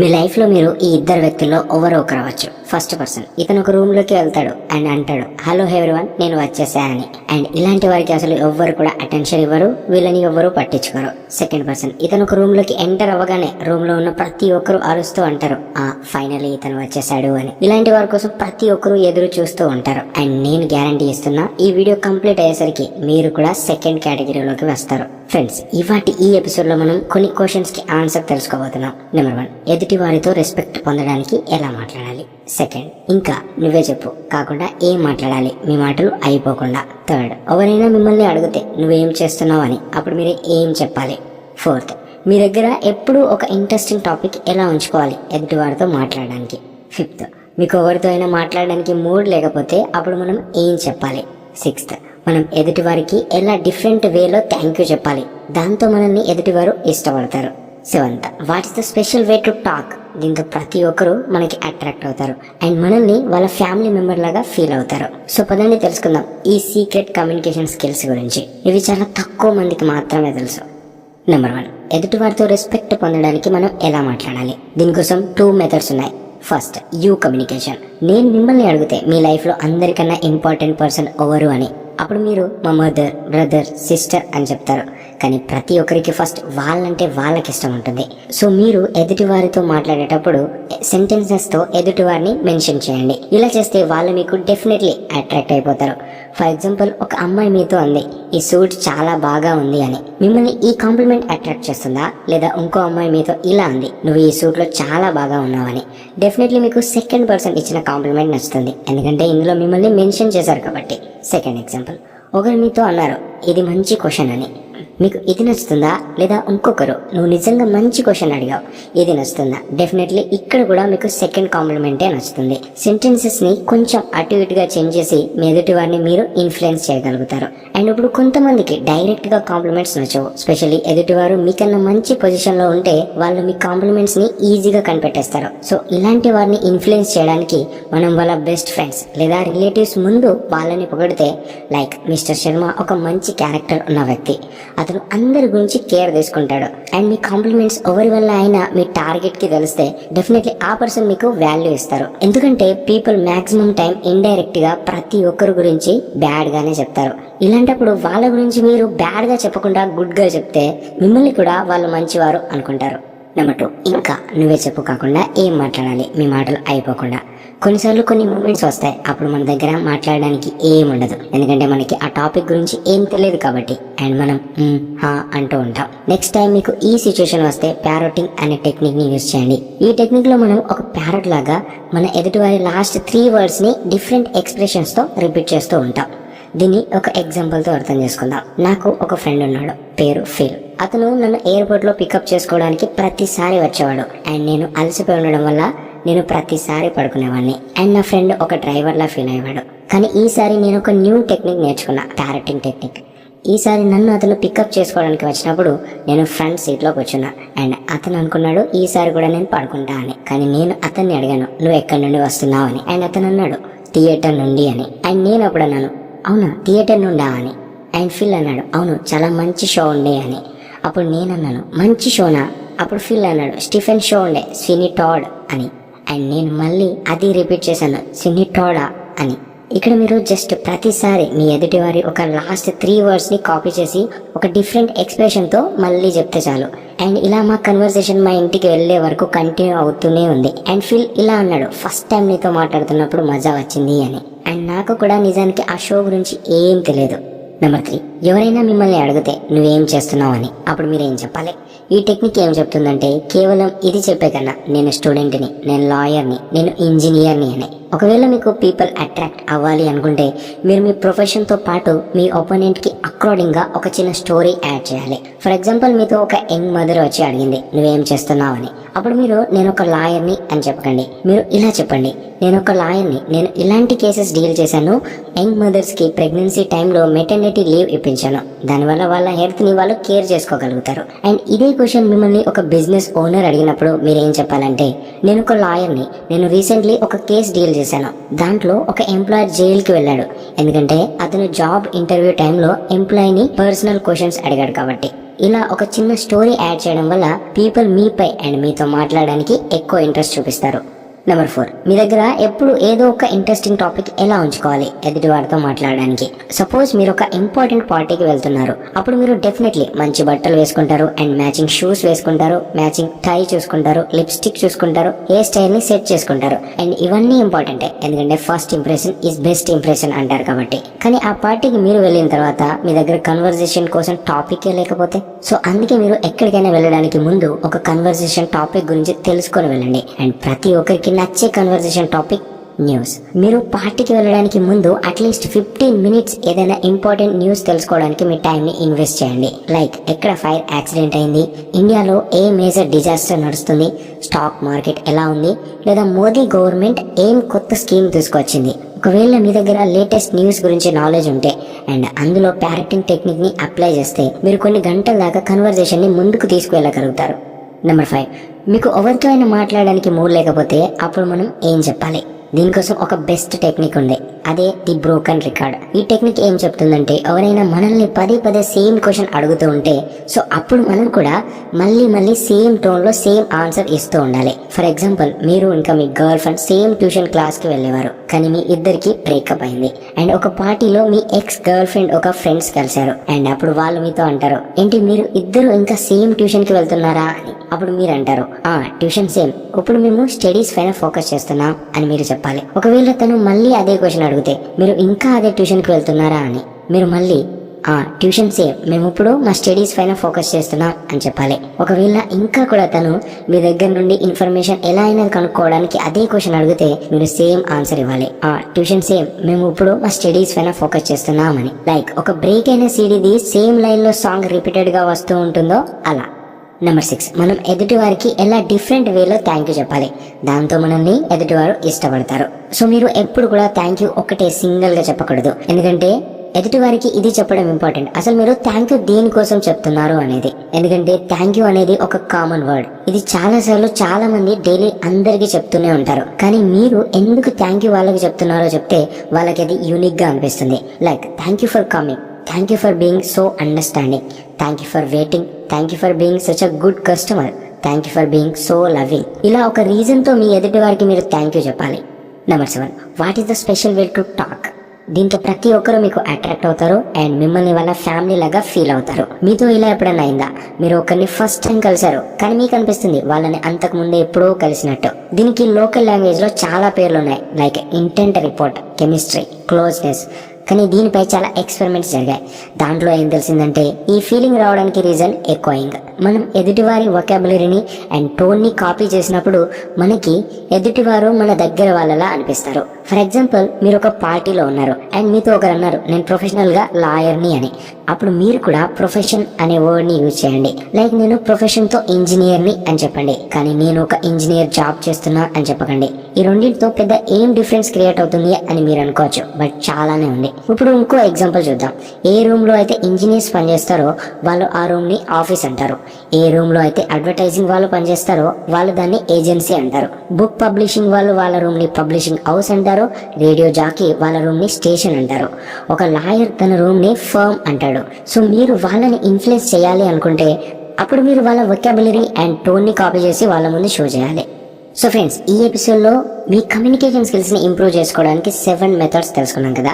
మీ లైఫ్లో మీరు ఈ ఇద్దరు వ్యక్తుల్లో ఎవరో ఒకరు అవ్వచ్చు. ఫస్ట్ పర్సన్ ఇతను ఒక రూమ్లోకి వెళ్తాడు అండ్ అంటాడు హలో వన్ నేను వచ్చేసా అని అండ్ ఇలాంటి వారికి అసలు ఎవ్వరు కూడా అటెన్షన్ ఇవ్వరు వీళ్ళని ఎవ్వరు పట్టించుకోరు. సెకండ్ పర్సన్ ఇతను ఒక రూమ్లోకి ఎంటర్ అవ్వగానే రూమ్లో ఉన్న ప్రతి ఒక్కరు అరుస్తూ అంటారు ఆ ఫైనలీ ఇతను వచ్చేసాడు అని. ఇలాంటి వారి కోసం ప్రతి ఒక్కరు ఎదురు చూస్తూ ఉంటారు. అండ్ నేను గ్యారంటీ ఇస్తున్నా ఈ వీడియో కంప్లీట్ అయ్యేసరికి మీరు కూడా సెకండ్ కేటగిరీలోకి వస్తారు. ఫ్రెండ్స్ ఇవాటి ఈ ఎపిసోడ్లో మనం కొన్ని క్వశ్చన్స్కి ఆన్సర్ తెలుసుకోబోతున్నాం. నెంబర్ వన్ ఎదుటి వారితో రెస్పెక్ట్ పొందడానికి ఎలా మాట్లాడాలి? సెకండ్ ఇంకా నువ్వే చెప్పు. కాకుండా ఏం మాట్లాడాలి? మీ మాటలు అయిపోకుండా. థర్డ్ ఎవరైనా మిమ్మల్ని అడిగితే నువ్వేం చేస్తున్నావు అని అప్పుడు మీరు ఏం చెప్పాలి? ఫోర్త్ మీ దగ్గర ఎప్పుడూ ఒక ఇంట్రెస్టింగ్ టాపిక్ ఎలా ఉంచుకోవాలి? ఎదుటి వారితో మాట్లాడడానికి. ఫిఫ్త్ మీకు ఎవరితో అయినా మాట్లాడడానికి మూడ్ లేకపోతే అప్పుడు మనం ఏం చెప్పాలి? సిక్స్త్ మనం ఎదుటివారికి ఎలా డిఫరెంట్ వేలో థ్యాంక్ యూ చెప్పాలి. దాంతో మనల్ని ఎదుటివారు ఇష్టపడతారు. Seventh what is the special way to talk దీంతో ప్రతి ఒక్కరు మనకి అట్రాక్ట్ అవుతారు. అండ్ మనల్ని వాళ్ళ ఫ్యామిలీ మెంబర్ లాగా ఫీల్ అవుతారు. సో పదండి తెలుసుకుందాం. ఈ సీక్రెట్ కమ్యూనికేషన్ స్కిల్స్ గురించి. ఇవి చాలా తక్కువ మందికి మాత్రమే తెలుసు. నెంబర్ వన్ ఎదుటివారితో రెస్పెక్ట్ పొందడానికి మనం ఎలా మాట్లాడాలి? దీనికోసం టూ మెథడ్స్ ఉన్నాయి. ఫస్ట్ యూ కమ్యూనికేషన్ నేను మిమ్మల్ని అడిగితే మీ లైఫ్లో అందరికన్నా ఇంపార్టెంట్ పర్సన్ ఎవరు అని? అప్పుడు మీరు మా మదర్ బ్రదర్ సిస్టర్ అని చెప్తారు. కానీ ప్రతి ఒక్కరికి ఫస్ట్ వాళ్ళంటే వాళ్ళకి ఇష్టం ఉంటుంది. సో మీరు ఎదుటి వారితో మాట్లాడేటప్పుడు సెంటెన్సెస్తో ఎదుటి వారిని మెన్షన్ చేయండి. ఇలా చేస్తే వాళ్ళు మీకు డెఫినెట్లీ అట్రాక్ట్ అయిపోతారు. ఫర్ ఎగ్జాంపుల్ ఒక అమ్మాయి మీతో అంది ఈ సూట్ చాలా బాగా ఉంది అని. మిమ్మల్ని ఈ కాంప్లిమెంట్ అట్రాక్ట్ చేస్తుందా? లేదా ఇంకో అమ్మాయి మీతో ఇలా అంది నువ్వు ఈ సూట్లో చాలా బాగా ఉన్నావని డెఫినెట్లీ మీకు సెకండ్ పర్సన్ ఇచ్చిన కాంప్లిమెంట్ నచ్చుతుంది. ఎందుకంటే ఇందులో మిమ్మల్ని మెన్షన్ చేశారు కాబట్టి. సెకండ్ ఎగ్జాంపుల్ ఒకరు మీతో అన్నారు ఇది మంచి క్వశ్చన్ అని. మీకు ఇది నచ్చుతుందా లేదా ఇంకొకరు నువ్వు నిజంగా మంచి క్వశ్చన్ అడిగావు ఇది నచ్చుతుందా? డెఫినెట్లీ ఇక్కడ కూడా మీకు సెకండ్ కాంప్లిమెంటే నచ్చుతుంది. సెంటెన్సెస్ని కొంచెం అటు ఇటుగా చేంజ్ చేసి మీ ఎదుటి వారిని మీరు ఇన్ఫ్లుయెన్స్ చేయగలుగుతారు. అండ్ ఇప్పుడు కొంతమందికి డైరెక్ట్గా కాంప్లిమెంట్స్ నచ్చవు. స్పెషల్లీ ఎదుటివారు మీకన్నా మంచి పొజిషన్లో ఉంటే వాళ్ళు మీ కాంప్లిమెంట్స్ని ఈజీగా కనిపెట్టేస్తారు. సో ఇలాంటి వారిని ఇన్ఫ్లుయెన్స్ చేయడానికి మనం వాళ్ళ బెస్ట్ ఫ్రెండ్స్ లేదా రిలేటివ్స్ ముందు వాళ్ళని పొగిడితే లైక్ మిస్టర్ శర్మ ఒక మంచి క్యారెక్టర్ ఉన్న వ్యక్తి. అతను అందరి గురించి కేర్ తీసుకుంటాడు. అండ్ మీ కాంప్లిమెంట్స్ ఎవరి వల్ల అయినా మీ టార్గెట్కి తెలిస్తే డెఫినెట్లీ ఆ పర్సన్ మీకు వాల్యూ ఇస్తారు. ఎందుకంటే పీపుల్ మాక్సిమం టైం ఇండైరెక్ట్గా ప్రతి ఒక్కరి గురించి బ్యాడ్ గానే చెప్తారు. ఇలాంటప్పుడు వాళ్ళ గురించి మీరు బ్యాడ్గా చెప్పకుండా గుడ్గా చెప్తే మిమ్మల్ని కూడా వాళ్ళు మంచివారు అనుకుంటారు. నెంబర్ టూ ఇంకా నువ్వే చెప్పు కాకుండా ఏం మాట్లాడాలి? మీ మాటలు అయిపోకుండా. కొన్నిసార్లు కొన్ని మూమెంట్స్ వస్తాయి. అప్పుడు మన దగ్గర మాట్లాడడానికి ఏం ఉండదు. ఎందుకంటే మనకి ఆ టాపిక్ గురించి ఏం తెలియదు కాబట్టి. అండ్ మనం హా అంటూ ఉంటాం. నెక్స్ట్ టైం మీకు ఈ సిచ్యుయేషన్ వస్తే ప్యారోటింగ్ అనే టెక్నిక్ని యూజ్ చేయండి. ఈ టెక్నిక్లో మనం ఒక ప్యారట్ లాగా మన ఎదుటివారి లాస్ట్ త్రీ వర్డ్స్ని డిఫరెంట్ ఎక్స్ప్రెషన్స్తో రిపీట్ చేస్తూ ఉంటాం. దీన్ని ఒక ఎగ్జాంపుల్తో అర్థం చేసుకుందాం. నాకు ఒక ఫ్రెండ్ ఉన్నాడు. పేరు ఫిల్. అతను నన్ను ఎయిర్పోర్ట్లో పికప్ చేసుకోవడానికి ప్రతిసారి వచ్చేవాడు. అండ్ నేను అలసిపోయి ఉండడం వల్ల నేను ప్రతిసారి పడుకునేవాడిని. అండ్ నా ఫ్రెండ్ ఒక డ్రైవర్ లా ఫీల్ అయ్యేవాడు. కానీ ఈసారి నేను ఒక న్యూ టెక్నిక్ నేర్చుకున్నా ప్యారెటింగ్ టెక్నిక్. ఈసారి నన్ను అతను పికప్ చేసుకోవడానికి వచ్చినప్పుడు నేను ఫ్రంట్ సీట్లో కూర్చున్నా. అండ్ అతను అనుకున్నాడు ఈసారి కూడా నేను పడుకుంటా అని. కానీ నేను అతన్ని అడిగాను నువ్వు ఎక్కడి నుండి వస్తున్నావు? అని. అండ్ అతను అన్నాడు థియేటర్ నుండి అని. అండ్ నేను అప్పుడు అన్నాను అవునా థియేటర్ నుండా? అని. అండ్ ఫిల్ అన్నాడు అవును చాలా మంచి షో ఉండే అని. అప్పుడు నేను అన్నాను మంచి షోనా? అప్పుడు ఫిల్ అన్నాడు స్టిఫెన్ షో ఉండే స్వినీ టాడ్ అని. అండ్ నేను మళ్ళీ అది రిపీట్ చేశాను. స్విని అని. ఇక్కడ మీరు జస్ట్ ప్రతిసారి మీ ఎదుటివారి ఒక లాస్ట్ త్రీ వర్డ్స్ని కాపీ చేసి ఒక డిఫరెంట్ ఎక్స్ప్రెషన్తో మళ్ళీ చెప్తే చాలు. అండ్ ఇలా మా కన్వర్సేషన్ మా ఇంటికి వెళ్ళే వరకు కంటిన్యూ అవుతూనే ఉంది. అండ్ ఫిల్ ఇలా అన్నాడు. ఫస్ట్ టైం నీతో మాట్లాడుతున్నప్పుడు మజా వచ్చింది అని. అండ్ నాకు కూడా నిజానికి ఆ షో గురించి ఏం తెలియదు. నెంబర్ త్రీ ఎవరైనా మిమ్మల్ని అడిగితే నువ్వేం చేస్తున్నావు అని అప్పుడు మీరేం చెప్పాలి? ఈ టెక్నిక్ ఏం చెప్తుందంటే కేవలం ఇది చెప్పే కన్నా నేను స్టూడెంట్ని నేను లాయర్ని నేను ఇంజనీర్ని అని. ఒకవేళ మీకు పీపుల్ అట్రాక్ట్ అవ్వాలి అనుకుంటే మీరు మీ ప్రొఫెషన్తో పాటు మీ ఒపోనెంట్కి అక్రోడింగ్గా ఒక చిన్న స్టోరీ యాడ్ చేయాలి. ఫర్ ఎగ్జాంపుల్ మీతో ఒక యంగ్ మదర్ వచ్చి అడిగింది నువ్వేం చేస్తున్నావు అని? అప్పుడు మీరు నేను ఒక లాయర్ని అని చెప్పకండి. మీరు ఇలా చెప్పండి నేను ఒక లాయర్ని నేను ఇలాంటి కేసెస్ డీల్ చేశాను. యంగ్ మదర్స్కి ప్రెగ్నెన్సీ టైంలో మెటర్నిటీ లీవ్ ఇప్పించాను దానివల్ల వాళ్ళ హెల్త్ని వాళ్ళు కేర్ చేసుకోగలుగుతారు. అండ్ ఇదే క్వశ్చన్ మిమ్మల్ని ఒక బిజినెస్ ఓనర్ అడిగినప్పుడు మీరు ఏం చెప్పాలంటే నేను ఒక లాయర్ని. నేను రీసెంట్లీ ఒక కేస్ డీల్ చేశాను. దాంట్లో ఒక ఎంప్లాయర్ జైలుకి వెళ్ళాడు. ఎందుకంటే అతను జాబ్ ఇంటర్వ్యూ టైంలో ఎంప్లాయీని పర్సనల్ క్వశ్చన్స్ అడిగాడు కాబట్టి. ఇలా ఒక చిన్న స్టోరీ యాడ్ చేయడం వల్ల పీపుల్ మీపై అండ్ మీతో మాట్లాడడానికి ఎక్కువ ఇంట్రెస్ట్ చూపిస్తారు. నెంబర్ ఫోర్ మీ దగ్గర ఎప్పుడు ఏదో ఒక ఇంట్రెస్టింగ్ టాపిక్ ఎలా ఉంచుకోవాలి? ఎదుటివాడితో మాట్లాడడానికి. సపోజ్ మీరు ఒక ఇంపార్టెంట్ పార్టీకి వెళ్తున్నారు. అప్పుడు మీరు డెఫినెట్లీ మంచి బట్టలు వేసుకుంటారు అండ్ మ్యాచింగ్ షూస్ వేసుకుంటారు మ్యాచింగ్ టై చూసుకుంటారు లిప్స్టిక్ చూసుకుంటారు ఏ స్టైల్ని సెట్ చేసుకుంటారు. అండ్ ఇవన్నీ ఇంపార్టెంటే ఎందుకంటే first impression is best impression అంటారు కాబట్టి. కానీ ఆ పార్టీకి మీరు వెళ్ళిన తర్వాత మీ దగ్గర కన్వర్జేషన్ కోసం టాపికే లేకపోతే? సో అందుకే మీరు ఎక్కడికైనా వెళ్ళడానికి ముందు ఒక కన్వర్జేషన్ టాపిక్ గురించి తెలుసుకొని వెళ్ళండి. అండ్ ప్రతి ఒక్కరికి నచ్చే కన్వర్జేషన్ టాపిక్ న్యూస్ మీరు పార్టీకి వెళ్ళడానికి ముందు అట్లీస్ట్ ఫిఫ్టీన్ మినిట్స్ ఏదైనా ఇంపార్టెంట్ న్యూస్ తెలుసుకోవడానికి మీ టైంని ఇన్వెస్ట్ చేయండి. లైక్ ఎక్కడ ఫైర్ యాక్సిడెంట్ అయింది? ఇండియాలో ఏ మేజర్ డిజాస్టర్ నడుస్తుంది? స్టాక్ మార్కెట్ ఎలా ఉంది? లేదా మోదీ గవర్నమెంట్ ఏం కొత్త స్కీమ్ తీసుకొచ్చింది? ఒకవేళ మీ దగ్గర లేటెస్ట్ న్యూస్ గురించి నాలెడ్జ్ ఉంటే అండ్ అందులో ప్యారెటింగ్ టెక్నిక్ని అప్లై చేస్తే మీరు కొన్ని గంటల దాకా కన్వర్జేషన్ని ముందుకు తీసుకువెళ్ళగలుగుతారు. నెంబర్ ఫైవ్ మీకు ఎవరితో అయినా మాట్లాడడానికి మూడ్ లేకపోతే అప్పుడు మనం ఏం చెప్పాలి? దీనికోసం ఒక బెస్ట్ టెక్నిక్ ఉంది. అదే ది బ్రోకన్ రికార్డ్. ఈ టెక్నిక్ ఏం చెప్తుందంటే ఎవరైనా మనల్ని పదే పదే సేమ్ క్వశ్చన్ అడుగుతూ ఉంటే సో అప్పుడు మనం కూడా మళ్ళీ మళ్ళీ సేమ్ టోన్లో సేమ్ ఆన్సర్ ఇస్తూ ఉండాలి. ఫర్ ఎగ్జాంపుల్ మీరు ఇంకా మీ గర్ల్ ఫ్రెండ్ సేమ్ ట్యూషన్ క్లాస్కి వెళ్ళేవారు కానీ మీ ఇద్దరికి బ్రేకప్ అయింది. అండ్ ఒక పార్టీలో మీ ఎక్స్ గర్ల్ ఫ్రెండ్ ఒక ఫ్రెండ్స్ కలిశారు. అండ్ అప్పుడు వాళ్ళు మీతో అంటారు ఏంటి మీరు ఇద్దరు ఇంకా సేమ్ ట్యూషన్కి వెళ్తున్నారా? అని అప్పుడు మీరు అంటారు ఆ ట్యూషన్ సేమ్. ఇప్పుడు మేము స్టడీస్ పైన ఫోకస్ చేస్తున్నాం అని మీరు చెప్పాలి. ఒకవేళ తను మళ్ళీ అదే క్వశ్చన్ అడిగితే మీరు ఇంకా అదే ట్యూషన్కి వెళ్తున్నారా? అని. మీరు మళ్ళీ ఆ ట్యూషన్ సేమ్ మేము ఇప్పుడు మా స్టడీస్ పైన ఫోకస్ చేస్తున్నాం అని చెప్పాలి. ఒకవేళ ఇంకా కూడా తను మీ దగ్గర నుండి ఇన్ఫర్మేషన్ ఎలా అయినా కనుక్కోవడానికి అదే క్వశ్చన్ అడిగితే మీరు సేమ్ ఆన్సర్ ఇవ్వాలి. ఆ ట్యూషన్ సేమ్ మేము ఇప్పుడు మా స్టడీస్ పైన ఫోకస్ చేస్తున్నామని లైక్ ఒక బ్రేక్ అయిన సీడీది సేమ్ లైన్లో సాంగ్ రిపీటెడ్గా వస్తూ ఉంటుందో అలా. నెంబర్ సిక్స్ మనం ఎదుటి వారికి ఎలా డిఫరెంట్ వేలో థ్యాంక్ యూ చెప్పాలి? దాంతో మనల్ని ఎదుటివారు ఇష్టపడతారు. సో మీరు ఎప్పుడు కూడా థ్యాంక్ యూ ఒకటే సింగిల్గా చెప్పకూడదు. ఎందుకంటే ఎదుటి వారికి ఇది చెప్పడం ఇంపార్టెంట్ అసలు మీరు థ్యాంక్ యూ దేనికోసం చెప్తున్నారు అనేది. ఎందుకంటే థ్యాంక్ యూ అనేది ఒక కామన్ వర్డ్ ఇది చాలా సార్లు చాలా మంది డైలీ అందరికీ చెప్తూనే ఉంటారు. కానీ మీరు ఎందుకు థ్యాంక్ యూ వాళ్ళకి చెప్తున్నారో చెప్తే వాళ్ళకి అది యూనిక్గా అనిపిస్తుంది. Like thank you for coming thank you for being so understanding thank you for waiting thank you for being such a good customer thank you for being so loving ఇలా ఒక రీజన్తో మీ ఎదుటి వారికి మీరు థ్యాంక్ యూ చెప్పాలి. Number seven what is the special way to talk దీంతో ప్రతి ఒక్కరు మీకు అట్రాక్ట్ అవుతారు అండ్ మిమ్మల్ని వాళ్ళ ఫ్యామిలీ లాగా ఫీల్ అవుతారు. మీతో ఇలా ఎప్పుడైనా అయిందా? మీరు ఒకరిని ఫస్ట్ టైం కలిశారు. కానీ మీకు అనిపిస్తుంది వాళ్ళని అంతకు ముందే ఎప్పుడో కలిసినట్టు. దీనికి లోకల్ లాంగ్వేజ్లో చాలా పేర్లు ఉన్నాయి. Like intent rapport chemistry closeness కానీ దీనిపై చాలా ఎక్స్పెరిమెంట్స్ జరిగాయి. దాంట్లో ఏం తెలిసిందంటే ఈ ఫీలింగ్ రావడానికి రీజన్ ఎకోయింగ్ మనం ఎదుటివారి వొకాబులరీని అండ్ టోన్ని కాపీ చేసినప్పుడు మనకి ఎదుటివారు మన దగ్గర వాళ్ళలా అనిపిస్తారు. ఫర్ ఎగ్జాంపుల్ మీరు ఒక పార్టీలో ఉన్నారు అండ్ మీతో ఒకరు అన్నారు నేను ప్రొఫెషనల్గా లాయర్ని అని. అప్పుడు మీరు కూడా ప్రొఫెషన్ అనే వర్డ్ని యూజ్ చేయండి. లైక్ నేను ప్రొఫెషన్తో ఇంజనీర్ని అని చెప్పండి. కానీ నేను ఒక ఇంజనీర్ జాబ్ చేస్తున్నా అని చెప్పకండి. ఈ రెండింటితో పెద్ద ఏం డిఫరెన్స్ క్రియేట్ అవుతుంది అని మీరు అనుకోవచ్చు బట్ చాలానే ఉంది. ఇప్పుడు ఇంకో ఎగ్జాంపుల్ చూద్దాం. ఏ రూమ్లో అయితే ఇంజనీర్స్ పనిచేస్తారో వాళ్ళు ఆ రూమ్ని ఆఫీస్ అంటారు. ఏ రూమ్లో అయితే అడ్వర్టైజింగ్ వాళ్ళు పనిచేస్తారో వాళ్ళు దాన్ని ఏజెన్సీ అంటారు. బుక్ పబ్లిషింగ్ వాళ్ళు వాళ్ళ రూమ్ని పబ్లిషింగ్ హౌస్ అంటారు. రేడియో జాకీ వాళ్ళ రూమ్ని స్టేషన్ అంటారు. ఒక లాయర్ తన రూమ్ని ఫర్మ్ అంటాడు. సో మీరు వాళ్ళని ఇన్ఫ్లుయెన్స్ చేయాలి అనుకుంటే అప్పుడు మీరు వాళ్ళ వొకాబులరీ అండ్ టోన్ని కాపీ చేసి వాళ్ళ ముందు షో చేయాలి. సో ఫ్రెండ్స్ ఈ ఎపిసోడ్లో మీ కమ్యూనికేషన్ స్కిల్స్ని ఇంప్రూవ్ చేసుకోవడానికి సెవెన్ మెథడ్స్ తెలుసుకున్నాం కదా.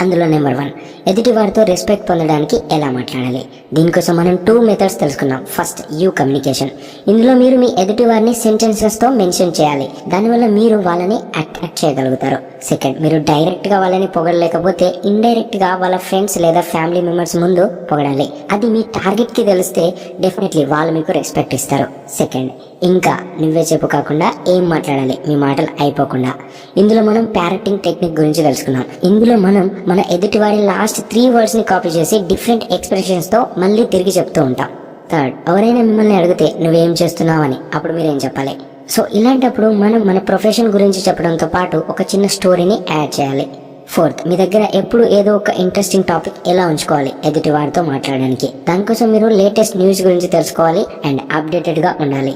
అందులో నెంబర్ వన్. ఎదుటి వారితో రెస్పెక్ట్ పొందడానికి ఎలా మాట్లాడాలి? దీనికోసం మనం టూ మెథడ్స్ తెలుసుకున్నాం ఫస్ట్ యూ కమ్యూనికేషన్ ఇందులో మీరు మీ ఎదుటి వారిని సెంటెన్సెస్తో మెన్షన్ చేయాలి. దానివల్ల మీరు వాళ్ళని అట్రాక్ట్ చేయగలుగుతారు. సెకండ్ మీరు డైరెక్ట్గా వాళ్ళని పొగడలేకపోతే ఇండైరెక్ట్గా వాళ్ళ ఫ్రెండ్స్ లేదా ఫ్యామిలీ మెంబర్స్ ముందు పొగడాలి. అది మీ టార్గెట్కి తెలిస్తే డెఫినెట్లీ వాళ్ళు మీకు రెస్పెక్ట్ ఇస్తారు. సెకండ్ ఇంకా నువ్వే చెప్పు కాకుండా ఏం మాట్లాడాలి? మీ మాటలు అయిపోకుండా. ఇందులో మనం ప్యారెంటింగ్ టెక్నిక్ గురించి తెలుసుకున్నాం ఇందులో మనం మన ఎదుటివారి లాస్ట్ త్రీ వర్డ్స్ని కాపీ చేసి డిఫరెంట్ ఎక్స్ప్రెషన్స్తో మళ్ళీ తిరిగి చెప్తూ ఉంటాం. థర్డ్ ఎవరైనా మిమ్మల్ని అడిగితే నువ్వేం చేస్తున్నావని అప్పుడు మీరేం చెప్పాలి? సో ఇలాంటప్పుడు మనం మన ప్రొఫెషన్ గురించి చెప్పడంతో పాటు ఒక చిన్న స్టోరీని యాడ్ చేయాలి. ఫోర్త్ మీ దగ్గర ఎప్పుడు ఏదో ఒక ఇంట్రెస్టింగ్ టాపిక్ ఎలా ఉంచుకోవాలి? ఎదుటి వారితో మాట్లాడడానికి. దానికోసం మీరు లేటెస్ట్ న్యూస్ గురించి తెలుసుకోవాలి అండ్ అప్డేటెడ్గా ఉండాలి.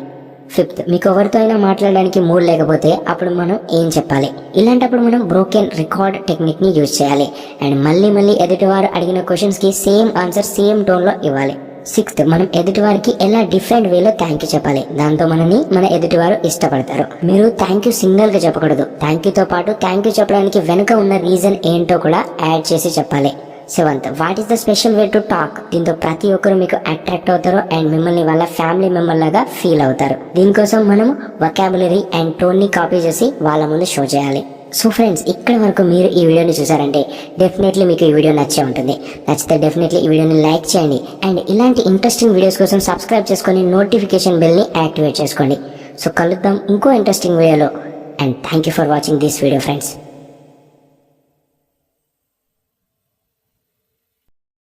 ఫిఫ్త్ మీకు ఎవరితో అయినా మాట్లాడడానికి మూడ్ లేకపోతే అప్పుడు మనం ఏం చెప్పాలి? ఇలాంటప్పుడు మనం బ్రోకెన్ రికార్డ్ టెక్నిక్ని యూజ్ చేయాలి. అండ్ మళ్ళీ మళ్ళీ ఎదుటివారు అడిగిన క్వశ్చన్స్కి సేమ్ ఆన్సర్ సేమ్ టోన్లో ఇవ్వాలి. సిక్స్త్ మనం ఎదుటివారికి ఎలా డిఫరెంట్ వేలో థ్యాంక్ యూ చెప్పాలి? దాంతో మనని మన ఎదుటివారు ఇష్టపడతారు. మీరు థ్యాంక్ యూ సింగిల్గా చెప్పకూడదు. థ్యాంక్ యూతో పాటు థ్యాంక్ యూ చెప్పడానికి వెనుక ఉన్న రీజన్ ఏంటో కూడా యాడ్ చేసి చెప్పాలి. Seventh what is the special way to talk దీంతో ప్రతి ఒక్కరు మీకు అట్రాక్ట్ అవుతారు అండ్ మిమ్మల్ని వాళ్ళ ఫ్యామిలీ మెంబర్ లాగా ఫీల్ అవుతారు. దీనికోసం మనం వొకాబులరీ అండ్ టోన్ని కాపీ చేసి వాళ్ళ ముందు షో చేయాలి. సో ఫ్రెండ్స్ ఇక్కడ వరకు మీరు ఈ వీడియోని చూసారంటే డెఫినెట్లీ మీకు ఈ వీడియో నచ్చే ఉంటుంది. నచ్చితే డెఫినెట్లీ ఈ వీడియోని లైక్ చేయండి అండ్ ఇలాంటి ఇంట్రెస్టింగ్ వీడియోస్ కోసం సబ్స్క్రైబ్ చేసుకొని నోటిఫికేషన్ బెల్ని యాక్టివేట్ చేసుకోండి. సో కలుద్దాం ఇంకో ఇంట్రెస్టింగ్ వీడియోలో and thank you for watching this video friends